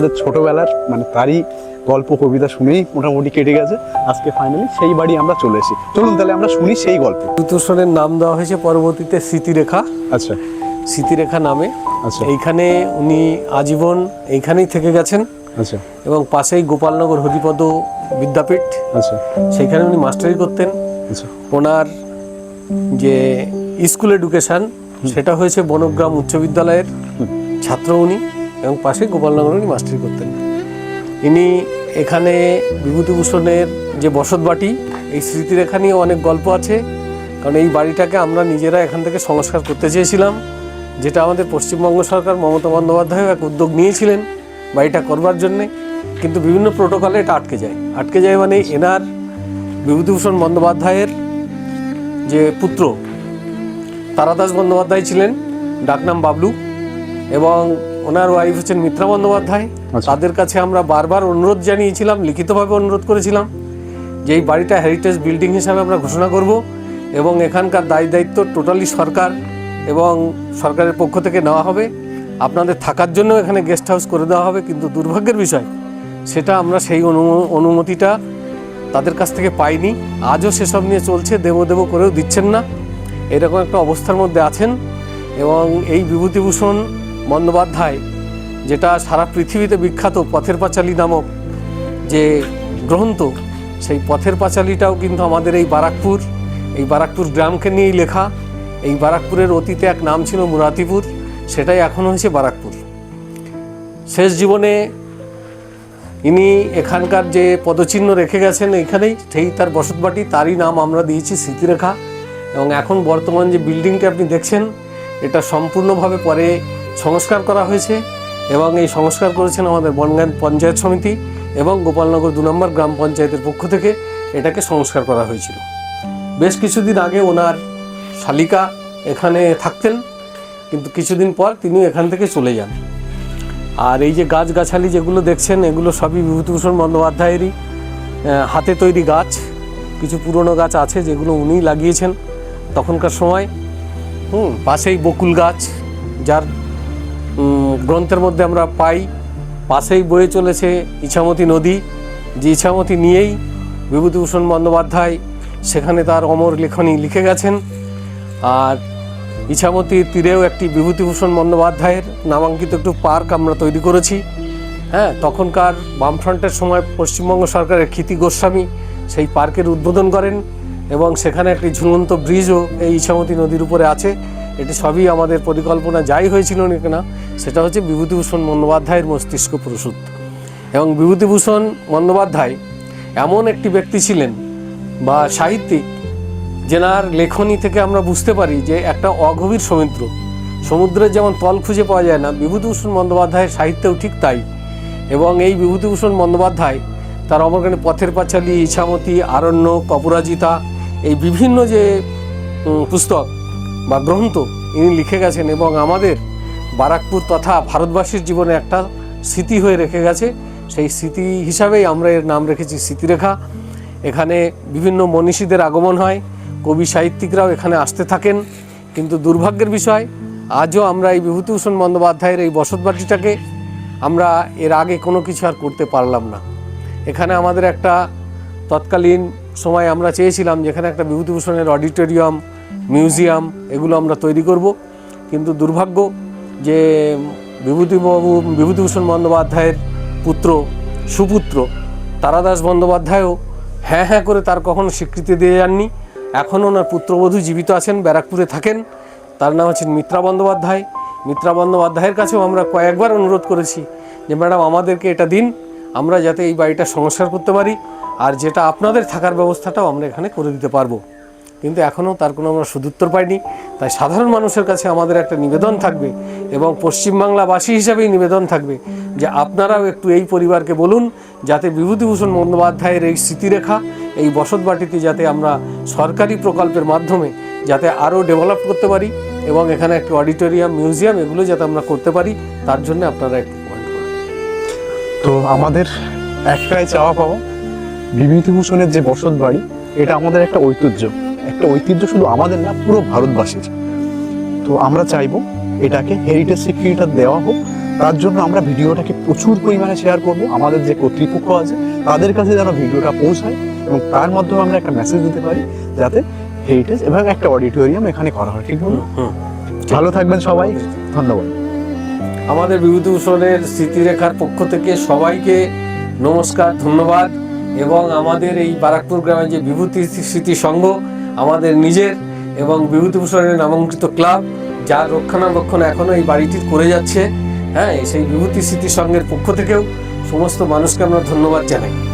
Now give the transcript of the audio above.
আমাদের ছোটবেলার মানে তারই গল্প কবিতা শুনেই মোটামুটি কেটে গেছে। আজকে ফাইনালি সেই বাড়ি আমরা চলে এসেছি। চলুন তাহলে আমরা শুনি সেই গল্প। বিভূতিভূষণের নাম দেওয়া হয়েছে পরবর্তীতে স্মৃতিরেখা। আচ্ছা। স্মৃতিরেখা নামে। আচ্ছা। এইখানে উনি আজীবন এইখানেই থেকে গেছেন। আচ্ছা। এবং পাশেই গোপালনগর হরিপদ বিদ্যাপীঠ। আচ্ছা। সেইখানে উনি মাস্টারি করতেন। আচ্ছা। ওনার যে স্কুল এডুকেশান সেটা হয়েছে বনগ্রাম উচ্চ বিদ্যালয়ের ছাত্র উনি। এবং পাশে গোপালনগর উনি মাস্টারি করতেন। ইনি এখানে বিভূতিভূষণের যে বসতবাটি এই স্মৃতিরেখা নিয়ে অনেক গল্প আছে। কারণ এই বাড়িটাকে আমরা নিজেরা এখান থেকে সংস্কার করতে চেয়েছিলাম, যেটা আমাদের পশ্চিমবঙ্গ সরকার মমতা বন্দ্যোপাধ্যায়ও এক উদ্যোগ নিয়েছিলেন বাড়িটা করবার জন্যে। কিন্তু বিভিন্ন প্রোটোকলে এটা আটকে যায়। আটকে যায় মানে এনার বিভূতিভূষণ বন্দ্যোপাধ্যায়ের যে পুত্র, তারাদাস বন্দ্যোপাধ্যায় ছিলেন, ডাকনাম বাবলু এবং ওনার ওয়াইফ হচ্ছেন মিত্রা বন্দ্যোপাধ্যায়। আচ্ছা। তাদের কাছে আমরা বারবার অনুরোধ জানিয়েছিলাম লিখিতভাবে অনুরোধ করেছিলাম যে এই বাড়িটা হেরিটেজ বিল্ডিং হিসাবে আমরা ঘোষণা করব এবং এখানকার দায় দায়িত্ব টোটালি সরকার এবং সরকারের পক্ষ থেকে নেওয়া হবে। আপনাদের থাকার জন্য এখানে গেস্ট হাউস করে দেওয়া হবে কিন্তু দুর্ভাগ্যের বিষয় সেটা আমরা সেই অনু- অনুমতিটা তাদের কাছ থেকে পাইনি। আজও সেসব নিয়ে চলছে দেব দেব করেও দিচ্ছেন না। এরকম একটা অবস্থার মধ্যে আছেন এবং এই বিভূতিভূষণ বন্দ্যোপাধ্যায়, যেটা সারা পৃথিবীতে বিখ্যাত পথের পাঁচালী নামক যে গ্রন্থ, সেই পথের পাঁচালীটাও কিন্তু আমাদের এই বারাকপুর এই বারাকপুর গ্রামকে নিয়েই লেখা। এই বারাকপুরের অতীতে এক নাম ছিল মুরাতিপুর, সেটাই এখন হয়েছে বারাকপুর। শেষ জীবনে ইনি এখানকার যে পদচিহ্ন রেখে গেছেন এখানেই সেই তার বসতবাটি, তারই নাম আমরা দিয়েছি স্মৃতিরেখা। এবং এখন বর্তমান যে বিল্ডিংটি আপনি দেখছেন, এটা সম্পূর্ণভাবে পরে সংস্কার করা হয়েছে এবং এই সংস্কার করেছেন আমাদের বনগাঁ পঞ্চায়েত সমিতি এবং গোপালনগর দু নম্বর গ্রাম পঞ্চায়েতের পক্ষ থেকে এটাকে সংস্কার করা হয়েছিল। বেশ কিছুদিন আগে ওনার শালিকা এখানে থাকতেন, কিন্তু কিছুদিন পর তিনি এখান থেকে চলে যান। আর এই যে গাছগাছালি যেগুলো দেখছেন, এগুলো সবই বিভূতিভূষণ বন্দ্যোপাধ্যায়েরই হাতে তৈরি গাছ। কিছু পুরনো গাছ আছে যেগুলো উনিই লাগিয়েছেন। তখনকার সময়, হুম, পাশেই বকুল গাছ, যার গ্রন্থের মধ্যে আমরা পাই, পাশেই বয়ে চলেছে ইছামতি নদী। যে ইছামতি নিয়েই বিভূতিভূষণ বন্দ্যোপাধ্যায় সেখানে তার অমর লেখনী লিখে গেছেন। আর ইছামতির তীরেও একটি বিভূতিভূষণ বন্দ্যোপাধ্যায়ের নামাঙ্কিত একটু পার্ক আমরা তৈরি করেছি। হ্যাঁ তখনকার বামফ্রন্টের সময় পশ্চিমবঙ্গ সরকারের ক্ষিতি গোস্বামী সেই পার্কের উদ্বোধন করেন এবং সেখানে একটি ঝুলন্ত ব্রিজও এই ইছামতি নদীর উপরে আছে। এটি সবই আমাদের পরিকল্পনা যাই হয়েছিল না কেনা, সেটা হচ্ছে বিভূতিভূষণ বন্দ্যোপাধ্যায়ের মস্তিষ্ক প্রসূত। এবং বিভূতিভূষণ বন্দ্যোপাধ্যায় এমন একটি ব্যক্তি ছিলেন বা সাহিত্যিক, যেনার লেখনী থেকে আমরা বুঝতে পারি যে একটা অগভীর সমুদ্র সমুদ্রের যেমন তল খুঁজে পাওয়া যায় না, বিভূতিভূষণ বন্দ্যোপাধ্যায়ের সাহিত্যেও ঠিক তাই। এবং এই বিভূতিভূষণ বন্দ্যোপাধ্যায় তার অমরখানে পথের পাঁচালী, ইছামতি, আরণ্য, কপরাজিতা, এই বিভিন্ন যে পুস্তক বা গ্রন্থ ইনি লিখে গেছেন এবং আমাদের বারাকপুর তথা ভারতবাসীর জীবনে একটা স্মৃতি হয়ে রেখে গেছে। সেই স্মৃতি হিসাবেই আমরা এর নাম রেখেছি স্মৃতিরেখা। এখানে বিভিন্ন মনীষীদের আগমন হয়, কবি সাহিত্যিকরাও এখানে আসতে থাকেন। কিন্তু দুর্ভাগ্যের বিষয়, আজও আমরা এই বিভূতিভূষণ বন্দ্যোপাধ্যায়ের এই বসতবাটিটাকে আমরা এর আগে কোনো কিছু আর করতে পারলাম না। এখানে আমাদের একটা তৎকালীন সময় আমরা চেয়েছিলাম যেখানে একটা বিভূতিভূষণের অডিটোরিয়াম মিউজিয়াম, এগুলো আমরা তৈরি করব। কিন্তু দুর্ভাগ্য যে বিভূতিবাবু, বিভূতিভূষণ বন্দ্যোপাধ্যায়ের পুত্র, সুপুত্র, তারাদাস বন্দ্যোপাধ্যায়ও হ্যাঁ হ্যাঁ করে তার কখনো স্বীকৃতি দিয়ে যাননি। এখনও ওনার পুত্রবধূ জীবিত আছেন, ব্যারাকপুরে থাকেন। তার নাম হচ্ছেন মিত্রা বন্দ্যোপাধ্যায়। মিত্রা বন্দ্যোপাধ্যায়ের কাছেও আমরা কয়েকবার অনুরোধ করেছি যে, ম্যাডাম, আমাদেরকে এটা দিন। আমরা যাতে এই বাড়িটা সংস্কার করতে পারি। আর যেটা আপনাদের থাকার ব্যবস্থাটাও আমরা এখানে করে দিতে পারব। কিন্তু এখনও তার কোনো আমরা সদুত্তর পাইনি। তাই সাধারণ মানুষের কাছে আমাদের একটা নিবেদন থাকবে এবং পশ্চিমবাংলাবাসী হিসাবেই নিবেদন থাকবে যে আপনারাও একটু এই পরিবারকে বলুন যাতে বিভূতিভূষণ বন্দ্যোপাধ্যায়ের এই স্মৃতিরেখা, এই বসতবাটিতে যাতে আমরা সরকারি প্রকল্পের মাধ্যমে যাতে আরও ডেভেলপ করতে পারি এবং এখানে একটি অডিটোরিয়াম মিউজিয়াম এগুলো যাতে আমরা করতে পারি, তার জন্য আপনারা একটু তো আমাদের একটাই চাওয়া পাওয়া বিভূতিভূষণের যে বসত বাড়ি এটা আমাদের একটা ঐতিহ্য। একটা ঐতিহ্য শুধু আমাদের না পুরো ভারতবাসীর। তো আমরা চাইব এটাকে হেরিটেজ স্বীকৃতিটা দেওয়া হোক। তার জন্য আমরা ভিডিওটাকে প্রচুর পরিমাণে শেয়ার করব। আমাদের যে কর্তৃপক্ষ আছে তাদের কাছে যেন ভিডিওটা পৌঁছায় এবং তার মাধ্যমে আমরা একটা মেসেজ দিতে পারি যাতে হেরিটেজ এবং একটা অডিটোরিয়াম এখানে করা হয় ঠিক বলুন? হুম ভালো থাকবেন সবাই ধন্যবাদ। আমাদের বিভূতিভূষণের স্মৃতিরেখার পক্ষ থেকে সবাইকে নমস্কার ধন্যবাদ এবং আমাদের এই বারাকপুর গ্রামে যে বিভূতি স্মৃতি সংঘ আমাদের নিজের এবং বিভূতিভূষণের নামাঙ্কিত ক্লাব, যার রক্ষণাবেক্ষণ এখনও এই বাড়িটি করে যাচ্ছে হ্যাঁ সেই বিভূতি স্মৃতি সংঘের পক্ষ থেকেও সমস্ত মানুষকে আমরা ধন্যবাদ জানাই।